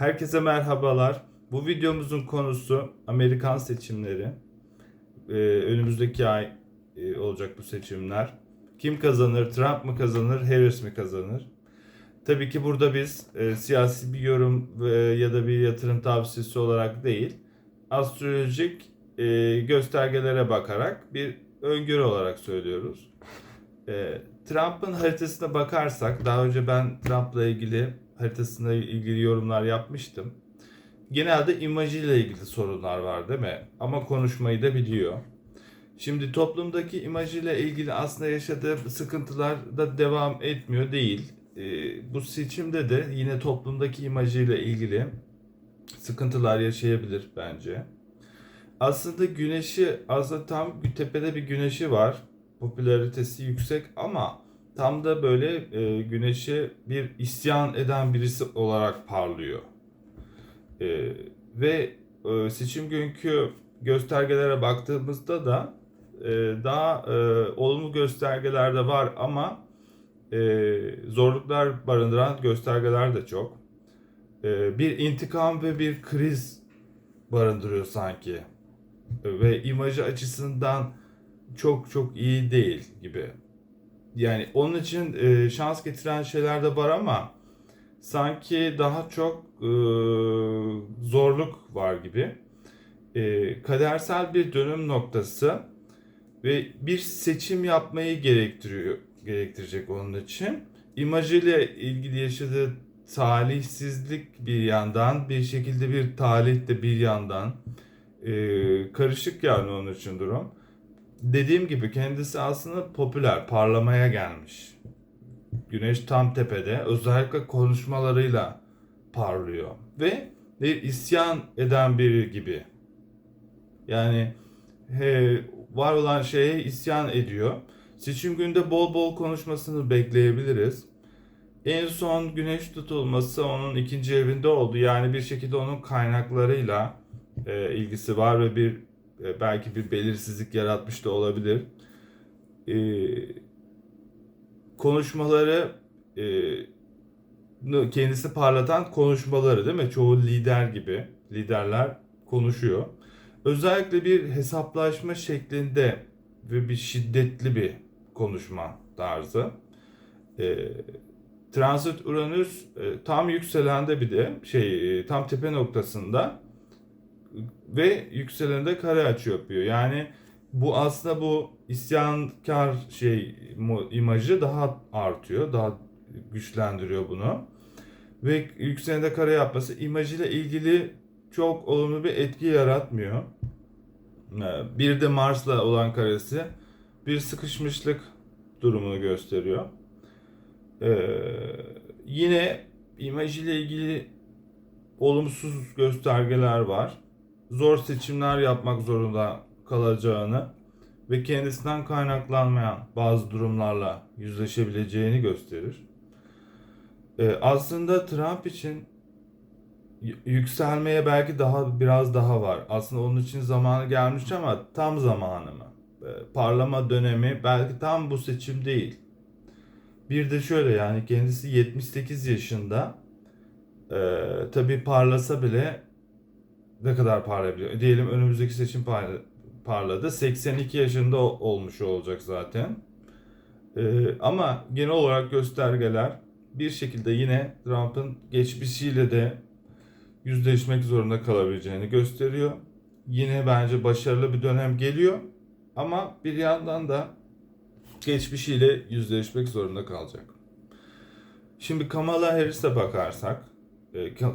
Herkese merhabalar. Bu videomuzun konusu Amerikan seçimleri. Ee, önümüzdeki ay e, olacak bu seçimler. Kim kazanır? Trump mı kazanır? Harris mi kazanır? Tabii ki burada biz e, siyasi bir yorum e, ya da bir yatırım tavsiyesi olarak değil, astrolojik e, göstergelere bakarak bir öngörü olarak söylüyoruz. E, Trump'ın haritasına bakarsak, daha önce ben Trump'la ilgili haritasına ilgili yorumlar yapmıştım. Genelde imajıyla ilgili sorunlar var değil mi? Ama konuşmayı da biliyor. Şimdi toplumdaki imajıyla ilgili aslında yaşadığı sıkıntılar da devam etmiyor değil. Ee, bu seçimde de yine toplumdaki imajıyla ilgili sıkıntılar yaşayabilir bence. Aslında güneşi aslında tam tepede bir güneşi var. Popülaritesi yüksek ama tam da böyle e, güneşe bir isyan eden birisi olarak parlıyor. E, ve e, seçim günkü göstergelere baktığımızda da e, daha e, olumlu göstergeler de var ama e, zorluklar barındıran göstergeler de çok. E, bir intikam ve bir kriz barındırıyor sanki. E, ve imajı açısından çok çok iyi değil gibi. Yani onun için e, şans getiren şeyler de var ama sanki daha çok e, zorluk var gibi. E, kadersel bir dönüm noktası ve bir seçim yapmayı gerektiriyor gerektirecek onun için. İmajıyla ilgili yaşadığı talihsizlik bir yandan, bir şekilde bir talih de bir yandan e, karışık yani onun için durum. Dediğim gibi kendisi aslında popüler, parlamaya gelmiş. Güneş tam tepede, özellikle konuşmalarıyla parlıyor ve bir isyan eden biri gibi. Yani he, var olan şeye isyan ediyor. Seçim günde bol bol konuşmasını bekleyebiliriz. En son güneş tutulması onun ikinci evinde oldu. Yani bir şekilde onun kaynaklarıyla e, ilgisi var ve bir e, belki bir belirsizlik yaratmış da olabilir. E, konuşmaları e, kendisi parlatan konuşmaları değil mi? Çoğu lider gibi liderler konuşuyor. Özellikle bir hesaplaşma şeklinde ve bir şiddetli bir konuşma tarzı. E, Transit Uranüs e, tam yükselende bir de şey e, tam tepe noktasında ve yükselende kare açı yapıyor. Yani bu aslında bu isyankar şey imajı daha artıyor, daha güçlendiriyor bunu. Ve yükselende kare yapması imajıyla ilgili çok olumlu bir etki yaratmıyor. Ee, bir de Mars'la olan karesi bir sıkışmışlık durumunu gösteriyor. Ee, yine imajıyla ilgili olumsuz göstergeler var. Zor seçimler yapmak zorunda kalacağını ve kendisinden kaynaklanmayan bazı durumlarla yüzleşebileceğini gösterir. Ee, aslında Trump için yükselmeye belki daha biraz daha var. Aslında onun için zamanı gelmiş ama tam zamanı mı? Ee, parlama dönemi belki tam bu seçim değil. Bir de şöyle yani kendisi 78 yaşında. Ee, tabii parlasa bile ne kadar parlayabiliyor? Diyelim önümüzdeki seçim parladı. 82 yaşında olmuş olacak zaten. Ee, ama genel olarak göstergeler bir şekilde yine Trump'ın geçmişiyle de yüzleşmek zorunda kalabileceğini gösteriyor. Yine bence başarılı bir dönem geliyor. Ama bir yandan da geçmişiyle yüzleşmek zorunda kalacak. Şimdi Kamala Harris'e bakarsak,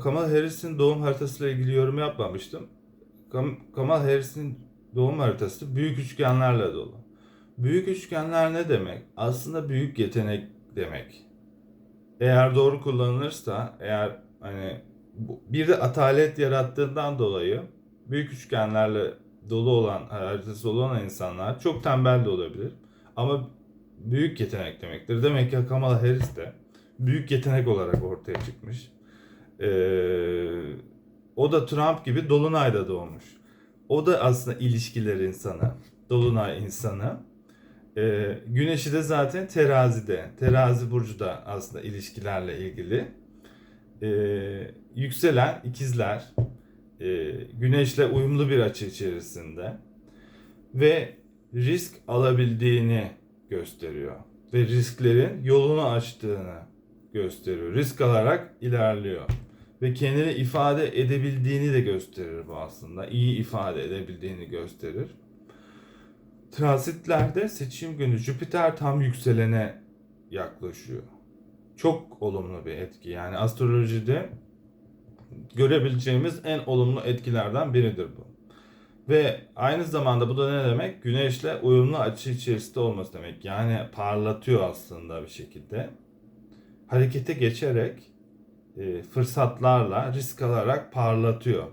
Kamala Harris'in doğum haritasıyla ilgili yorum yapmamıştım. Kamala Harris'in doğum haritası büyük üçgenlerle dolu. Büyük üçgenler ne demek? Aslında büyük yetenek demek. Eğer doğru kullanılırsa, eğer hani bir de atalet yarattığından dolayı büyük üçgenlerle dolu olan, haritası olan insanlar çok tembel de olabilir. Ama büyük yetenek demektir. Demek ki Kamala Harris de büyük yetenek olarak ortaya çıkmış. Ee, o da Trump gibi Dolunay'da doğmuş. O da aslında ilişkiler insanı. Dolunay insanı. Ee, güneşi de zaten terazide. Terazi burcu da aslında ilişkilerle ilgili. e, yükselen ikizler e, güneşle uyumlu bir açı içerisinde ve risk alabildiğini gösteriyor ve risklerin yolunu açtığını gösteriyor. Risk alarak ilerliyor ve kendini ifade edebildiğini de gösterir bu aslında. İyi ifade edebildiğini gösterir. Transitlerde seçim günü Jüpiter tam yükselene yaklaşıyor. Çok olumlu bir etki. Yani astrolojide görebileceğimiz en olumlu etkilerden biridir bu. Ve aynı zamanda bu da ne demek? Güneşle uyumlu açı içerisinde olması demek. Yani parlatıyor aslında bir şekilde. Harekete geçerek e, fırsatlarla risk alarak parlatıyor.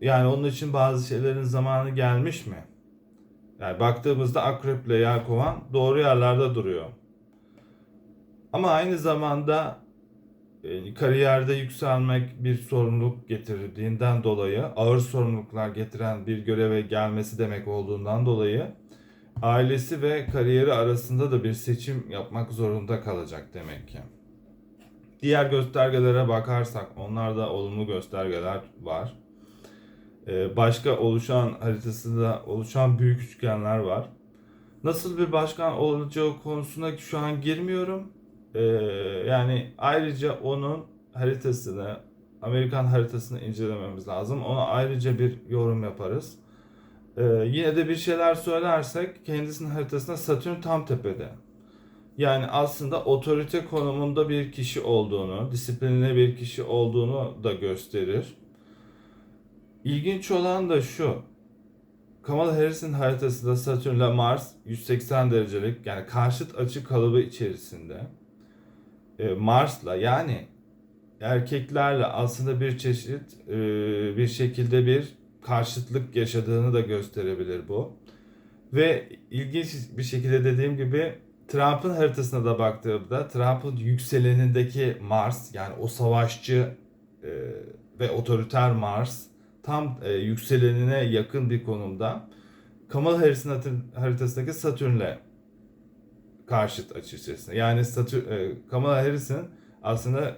Yani onun için bazı şeylerin zamanı gelmiş mi? Yani baktığımızda Akrep ile Yelkovan doğru yerlerde duruyor. Ama aynı zamanda e, kariyerde yükselmek bir sorumluluk getirdiğinden dolayı ağır sorumluluklar getiren bir göreve gelmesi demek olduğundan dolayı ailesi ve kariyeri arasında da bir seçim yapmak zorunda kalacak demek ki. Diğer göstergelere bakarsak onlarda olumlu göstergeler var. Ee, başka oluşan haritasında oluşan büyük üçgenler var. Nasıl bir başkan olacağı konusuna şu an girmiyorum. Ee, yani ayrıca onun haritasını, Amerikan haritasını incelememiz lazım. Ona ayrıca bir yorum yaparız. Ee, yine de bir şeyler söylersek kendisinin haritasında Satürn tam tepede. Yani aslında otorite konumunda bir kişi olduğunu, disiplinli bir kişi olduğunu da gösterir. İlginç olan da şu. Kamala Harris'in haritasında Satürn ile Mars 180 derecelik yani karşıt açı kalıbı içerisinde. E, Mars'la yani erkeklerle aslında bir çeşit e, bir şekilde bir karşıtlık yaşadığını da gösterebilir bu. Ve ilginç bir şekilde dediğim gibi Trump'ın haritasına da baktığımda Trump'ın yükselenindeki Mars yani o savaşçı e, ve otoriter Mars tam e, yükselenine yakın bir konumda. Kamala Harris'in haritasındaki Satürn'le karşıt açı içerisinde. Yani Satürn, e, Kamala Harris'in aslında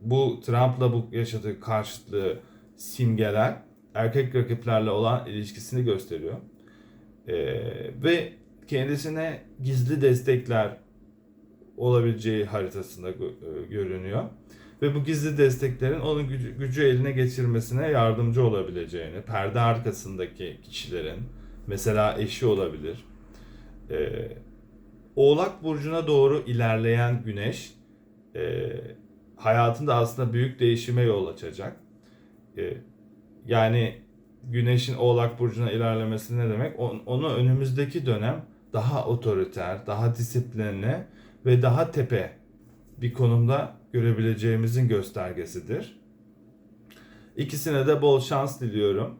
bu Trump'la bu yaşadığı karşıtlığı simgeler erkek rakiplerle olan ilişkisini gösteriyor. E, ve kendisine gizli destekler olabileceği haritasında e, görünüyor. Ve bu gizli desteklerin onun gücü, gücü eline geçirmesine yardımcı olabileceğini, perde arkasındaki kişilerin, mesela eşi olabilir. Ee, Oğlak Burcu'na doğru ilerleyen güneş, e, hayatında aslında büyük değişime yol açacak. E, yani güneşin Oğlak Burcu'na ilerlemesi ne demek? On- Onu önümüzdeki dönem daha otoriter, daha disiplinli ve daha tepe bir konumda görebileceğimizin göstergesidir. İkisine de bol şans diliyorum.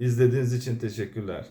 İzlediğiniz için teşekkürler.